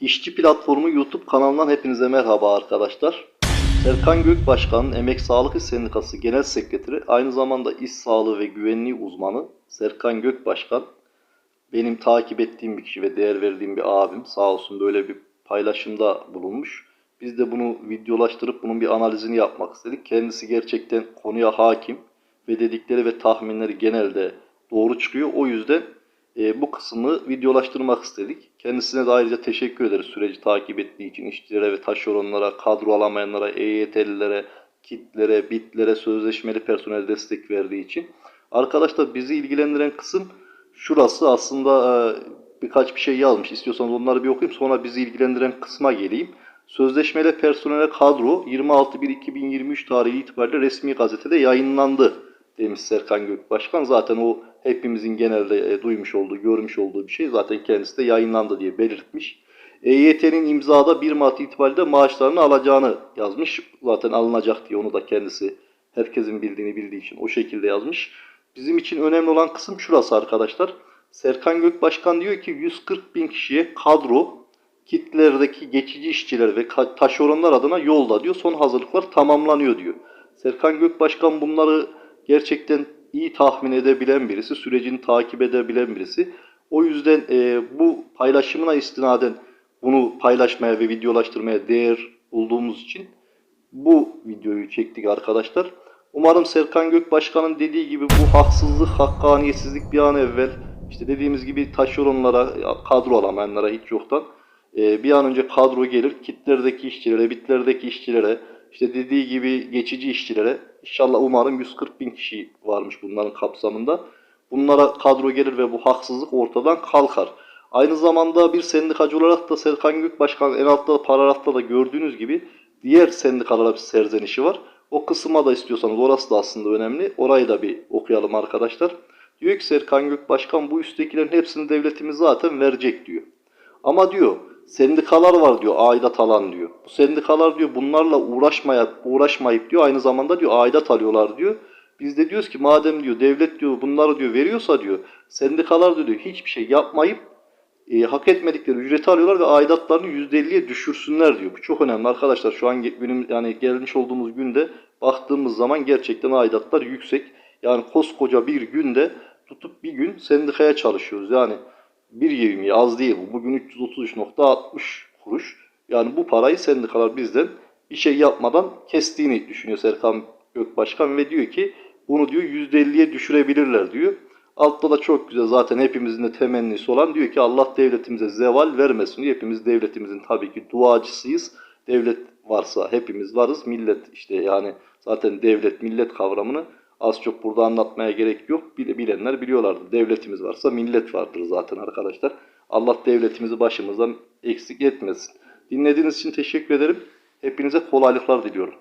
İşçi Platformu YouTube kanalından hepinize merhaba arkadaşlar. Serkan Gökbaşkan'ın Emek Sağlık İş Sendikası Genel Sekreteri, aynı zamanda iş sağlığı ve güvenliği uzmanı Serkan Gökbaşkan, benim takip ettiğim bir kişi ve değer verdiğim bir abim sağ olsun böyle bir paylaşımda bulunmuş. Biz de bunu videolaştırıp bunun bir analizini yapmak istedik. Kendisi gerçekten konuya hakim ve dedikleri ve tahminleri genelde doğru çıkıyor. O yüzden e, bu kısmı videolaştırmak istedik. Kendisine de ayrıca teşekkür ederiz süreci takip ettiği için işçilere ve taşeronlara, kadro alamayanlara, EYT'lilere, kitlere, bitlere, sözleşmeli personel destek verdiği için. Arkadaşlar bizi ilgilendiren kısım şurası aslında e, birkaç bir şey yazmış. İstiyorsanız onları bir okuyayım sonra bizi ilgilendiren kısma geleyim. Sözleşmeli personele kadro 26.1.2023 tarihi itibariyle resmi gazetede yayınlandı demiş Serkan Gökbaşkan. Zaten o hepimizin genelde e, duymuş olduğu, görmüş olduğu bir şey. Zaten kendisi de yayınlandı diye belirtmiş. EYT'nin imzada 1 Mart itibariyle maaşlarını alacağını yazmış. Zaten alınacak diye onu da kendisi herkesin bildiğini bildiği için o şekilde yazmış. Bizim için önemli olan kısım şurası arkadaşlar. Serkan Gökbaşkan diyor ki 140 bin kişiye kadro kitlelerdeki geçici işçiler ve taşeronlar adına yolda diyor. Son hazırlıklar tamamlanıyor diyor. Serkan Gökbaşkan bunları gerçekten iyi tahmin edebilen birisi, sürecini takip edebilen birisi. O yüzden e, bu paylaşımına istinaden bunu paylaşmaya ve videolaştırmaya değer bulduğumuz için bu videoyu çektik arkadaşlar. Umarım Serkan Gökbaşkan'ın dediği gibi bu haksızlık, hakkaniyetsizlik bir an evvel işte dediğimiz gibi taşeronlara, kadro alamayanlara hiç yoktan e, bir an önce kadro gelir. Kitlerdeki işçilere, bitlerdeki işçilere, işte dediği gibi geçici işçilere inşallah umarım 140 bin kişi varmış bunların kapsamında. Bunlara kadro gelir ve bu haksızlık ortadan kalkar. Aynı zamanda bir sendikacı olarak da Serkan Gökbaşkan en altta paragrafta da gördüğünüz gibi diğer sendikalara bir serzenişi var. O kısma da istiyorsanız orası da aslında önemli. Orayı da bir okuyalım arkadaşlar. Diyor ki Serkan Gökbaşkan bu üsttekilerin hepsini devletimiz zaten verecek diyor. Ama diyor sendikalar var diyor aidat alan diyor. Bu sendikalar diyor bunlarla uğraşmaya uğraşmayıp diyor aynı zamanda diyor aidat alıyorlar diyor. Biz de diyoruz ki madem diyor devlet diyor bunları diyor veriyorsa diyor sendikalar diyor hiçbir şey yapmayıp e, hak etmedikleri ücreti alıyorlar ve aidatlarını %50'ye düşürsünler diyor. Bu çok önemli arkadaşlar. Şu an günüm yani gelmiş olduğumuz günde baktığımız zaman gerçekten aidatlar yüksek. Yani koskoca bir günde tutup bir gün sendikaya çalışıyoruz. Yani bir yevmiye az değil bu. Bugün 333.60 kuruş. Yani bu parayı sendikalar bizden bir şey yapmadan kestiğini düşünüyor Serkan Gökbaşkan ve diyor ki bunu diyor %50'ye düşürebilirler diyor. Altta da çok güzel zaten hepimizin de temennisi olan diyor ki Allah devletimize zeval vermesin diyor. Hepimiz devletimizin tabii ki duacısıyız. Devlet varsa hepimiz varız. Millet işte yani zaten devlet millet kavramını az çok burada anlatmaya gerek yok. Bile- Bilenler biliyorlardı. Devletimiz varsa millet vardır zaten arkadaşlar. Allah devletimizi başımızdan eksik etmesin. Dinlediğiniz için teşekkür ederim. Hepinize kolaylıklar diliyorum.